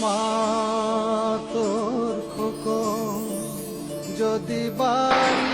মা তোর খোকন যদি বাড়ি